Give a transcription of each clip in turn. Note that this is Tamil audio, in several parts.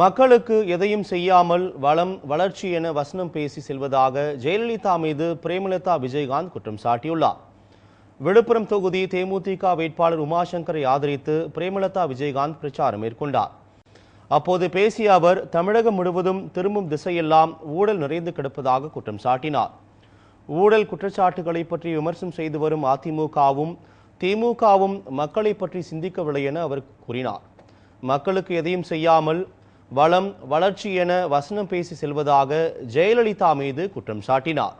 மக்களுக்கு எதையும் செய்யாமல் வளம் வளர்ச்சி என வசனம் பேசி செல்வதாக ஜெயலலிதா மீது பிரேமலதா விஜயகாந்த் குற்றம் சாட்டியுள்ளார். விழுப்புரம் தொகுதி தேமுதிக வேட்பாளர் உமாசங்கரை ஆதரித்து பிரேமலதா விஜயகாந்த் பிரச்சாரம் மேற்கொண்டார். அப்போது பேசிய அவர் தமிழகம் முழுவதும் திரும்பும் திசையெல்லாம் ஊழல் நிறைந்து கிடப்பதாக குற்றம் சாட்டினார். ஊழல் குற்றச்சாட்டுகளை பற்றி விமர்சனம் செய்து வரும் அதிமுகவும் திமுகவும் மக்களை பற்றி சிந்திக்கவில்லை என அவர் கூறினார். மக்களுக்கு எதையும் செய்யாமல் வளம் வளர்ச்சி என வசனம் பேசி செல்வதாக ஜெயலலிதா மீது குற்றம் சாட்டினார்.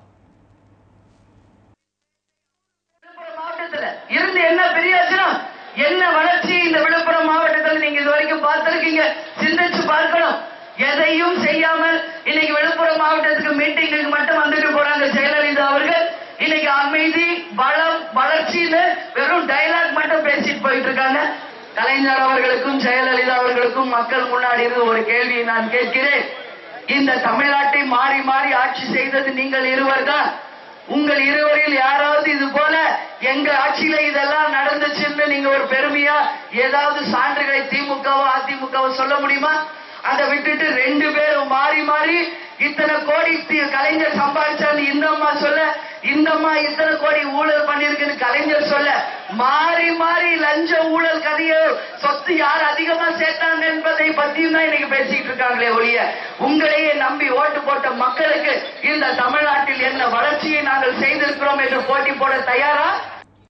இருந்து என்ன பெரிய என்ன வளர்ச்சி இந்த விழுப்புரம் மாவட்டத்தில் நீங்க இது வரைக்கும் பார்த்திருக்கீங்க? சிந்திச்சு பார்க்கணும். எதையும் செய்யாமல் இன்னைக்கு விழுப்புரம் மாவட்டத்துக்கு மீட்டிங்குக்கு மட்டும் வந்துட்டு போறாங்க ஜெயலலிதா அவர்கள். இன்னைக்கு அமைதி வளம் வளர்ச்சின்னு வெறும் டைலாக் மட்டும் பேசிட்டு போயிட்டு இருக்காங்க. கலைஞர் அவர்களுக்கும் ஜெயலலிதா அவர்களுக்கும் மக்கள் முன்னாடி இருந்து ஒரு கேள்வியை நான் கேட்கிறேன். இந்த தமிழ்நாட்டை மாறி மாறி ஆட்சி செய்தது நீங்கள் இருவர் தான் உங்கள் இருவரில் யாராவது இது போல எங்க ஆட்சியில இதெல்லாம் நடந்துச்சுன்னு நீங்க ஒரு பெருமையா ஏதாவது சான்றுகளை திமுகவோ அதிமுகவோ சொல்ல முடியுமா? அதை விட்டுட்டு ரெண்டு பேரும் மாறி மாறி இத்தனை கோடி கலைஞர் சம்பாதிச்சான்னு இந்த அம்மா சொல்ல இந்த அம்மா இத்தனை கோடி ஊழல் பண்ணிருக்குன்னு கலைஞர் சொல்ல மாறி மாறி லஞ்ச ஊழல் கதையோ சொத்து யார் அதிகமா சேர்த்தாங்க என்பதை பத்தியும் தான் இன்னைக்கு பேசிட்டு இருக்காங்களே ஒழிய உங்களையே நம்பி ஓட்டு போட்ட மக்களுக்கு இந்த தமிழ்நாட்டில் என்ன வளர்ச்சியை நாங்கள் செய்திருக்கிறோம் என்று போட்டி போட தயாரா?